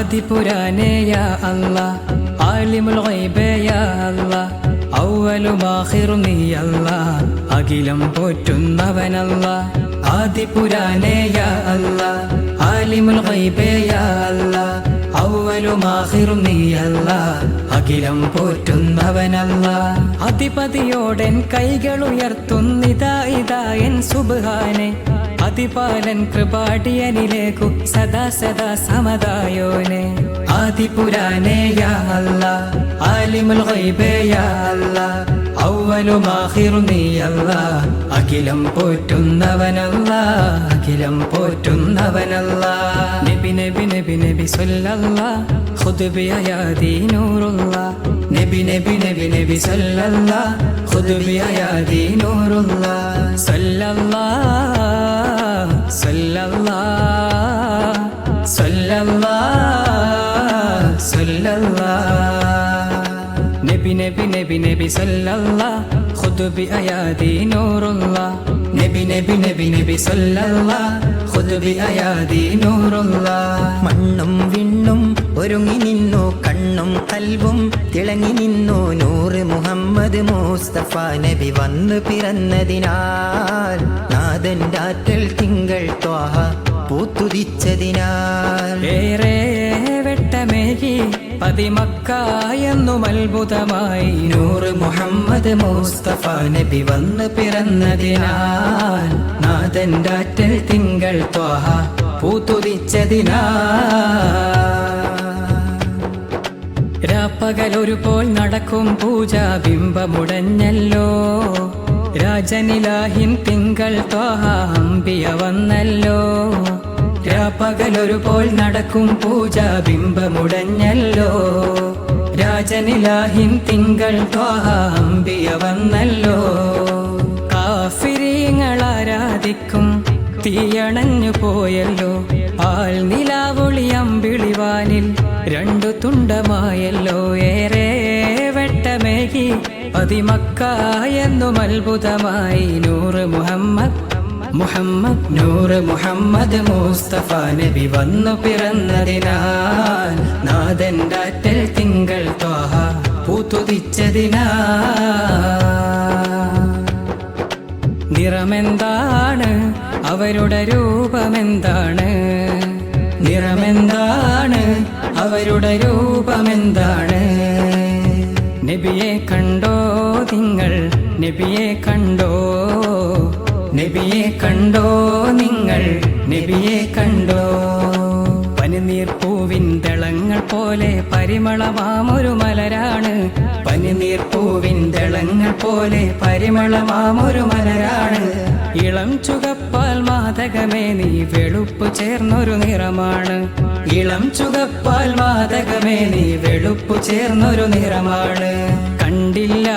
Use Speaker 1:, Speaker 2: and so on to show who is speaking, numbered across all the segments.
Speaker 1: ആദിപുരാനേ യാ ആലിമുൽ യാ അഖിലം പോറ്റുന്നവനല്ല ആദിപുരാനേ യാ അല്ലാ ആലിമുൽ യാ അഖിലം പോറ്റുന്നവനല്ല അധിപതിയോടൻ കൈകൾ ഉയർത്തുന്നിതാ ഇതാ എൻ സുബ്ഹാനെ അതിപാലൻ കൃപാടിയനിലേക്കു സദാ സദാ സമതായോനെ ആദിപുരാനേ യാ അല്ലാ ആലിമുൽ ഗൈബേ യാ അല്ലാ ഔവലും ആഖിറും നീ അല്ലാ. അഖിലം പോറ്റുന്നവനല്ല അഖിലം പോറ്റുന്നവനല്ല. നബി നബി നബി നബി സല്ലല്ലാ ഖുദ് ബിയാദി നൂറുള്ള നബി നബി നബി നബി സല്ലല്ലാ ഖുദ് ബിയാദി നൂറുള്ള സല്ലല്ലാ നബി നബി നബി നബി സല്ലല്ലാ ഖുദ് ബി അയാദി നൂറുല്ലാ. നബി നബി നബി നബി സല്ലല്ലാ ഖുദ് ബി അയാദി നൂറുല്ലാ.
Speaker 2: മണ്ണും വിണ്ണും ഒരുങ്ങി നിന്നു കണ്ണും കൽവും തിളങ്ങി നിന്നു. നൂറ് മുഹമ്മദ് മുസ്തഫ നബി വന്നു പിറന്നതിനാൽ നാഥന്റെ ആറ്റൽ തിങ്കൾ ത്വാഹ പൂത്തുതിച്ചതിനാൽ
Speaker 1: ഏറെ വെട്ടമേകി പതിമക്കായെന്നും അത്ഭുതമായി നൂറ് മുഹമ്മദ് മുസ്തഫ നബി വന്ന് പിറന്നതിനാൽ നാഥന്റെ ആറ്റൽ തിങ്കൾ ത്വാഹ പൂത്തുതിച്ചതിനാൽ രാപ്പകലൊരുപോൽ നടക്കും പൂജ ബിംബമുടഞ്ഞല്ലോ രാജനിലാഹിൻ തിങ്കൾ ത്വാഹ അമ്പിയ വന്നല്ലോ. രാപ്പകലൊരുപോൽ നടക്കും പൂജ ബിംബമുടഞ്ഞല്ലോ. രാജനിലാഹിൻ തിങ്കൾ ത്വാഹ വന്നല്ലോ. കാഫിരിങ്ങൾ ആരാധിക്കും തീയണഞ്ഞു പോയല്ലോ. ആൽ നിലാവൊളിയമ്പിളിവാനിൽ രണ്ടു തുണ്ടമായല്ലോ. ഏറെ വെട്ടമേകി എന്നും അത്ഭുതമായി നൂറ് മുഹമ്മദ് മുഹമ്മദ് നൂറ് മുഹമ്മദ് മുസ്തഫ നബി വന്നു പിറന്നതിനാൽ നാഥന്റെ ഡാറ്റൽ തിങ്കൾ ത്വാഹ പൂത്തുതിച്ചതിനാ നിറമെന്താണ്? അവരുടെ രൂപമെന്താണ്? നിറമെന്താണ്? അവരുടെ രൂപമെന്താണ്? നബിയെ കണ്ടോ നിങ്ങൾ? നബിയെ കണ്ടോ? നബിയെ കണ്ടോ നിങ്ങൾ? നബിയെ കണ്ടോ? പനിനീർ പൂവിൻ ദളങ്ങൾ പോലെ പരിമളമാമൊരു മലരാണ്. പനിനീർ പൂവിൻ ദളങ്ങൾ പോലെ പരിമളമാമൊരു മലരാണ്. ഇളം ചുകപ്പാൽ മാതകമേ നീ വെളുപ്പ് ചേർന്നൊരു നിറമാണ്. ഇളം ചുകപ്പാൽ മാതകമേ നീ വെളുപ്പു ചേർന്നൊരു നിറമാണ്. കണ്ടില്ല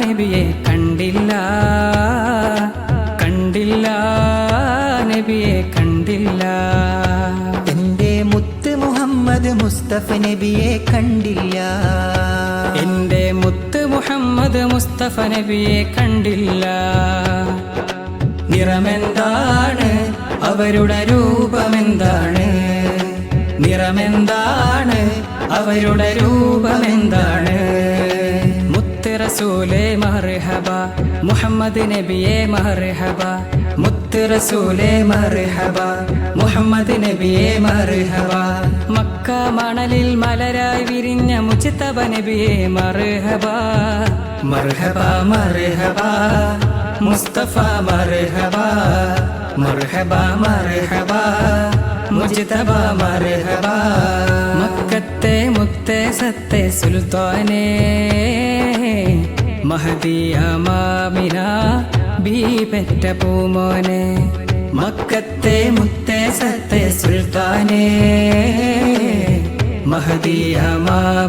Speaker 1: നബിയെ കണ്ടില്ല. കണ്ടില്ല നബിയെ കണ്ടില്ല.
Speaker 2: എന്റെ മുത്ത് മുഹമ്മദ് മുസ്തഫ നബിയെ കണ്ടില്ല.
Speaker 1: എന്റെ മുത്ത് മുഹമ്മദ് മുസ്തഫ നബിയെ കണ്ടില്ല. നിറമെന്താണ്? അവരുടെ രൂപമെന്താണ്? നിറമെന്താണ്? അവരുടെ രൂപമെന്താണ്? മുത്ത് റസൂലേ മർഹബ മുഹമ്മദ് നബിയെ മർഹബ മുത്ത് റസൂലേ മർഹബ മുഹമ്മദ് നബിയെ മർഹബ. മക്ക മണലിൽ മലരായി വിരിഞ്ഞ മുജിത്തബ നബിയെ മർഹബ. മർഹബ മർഹബ. മുസ്തഫ മർഹബ. മർഹബ മർഹബ. മുജിതബ മർഹബ മക്കത്തെ മുത്തെ സത്തെ സുൽത്താനേ മഹദിയ മാമിന ബീ പെറ്റ പൂമോനെ മക്കത്തെ മുത്തെ സത്തെ സുൽത്താനേ മഹദിയ മാ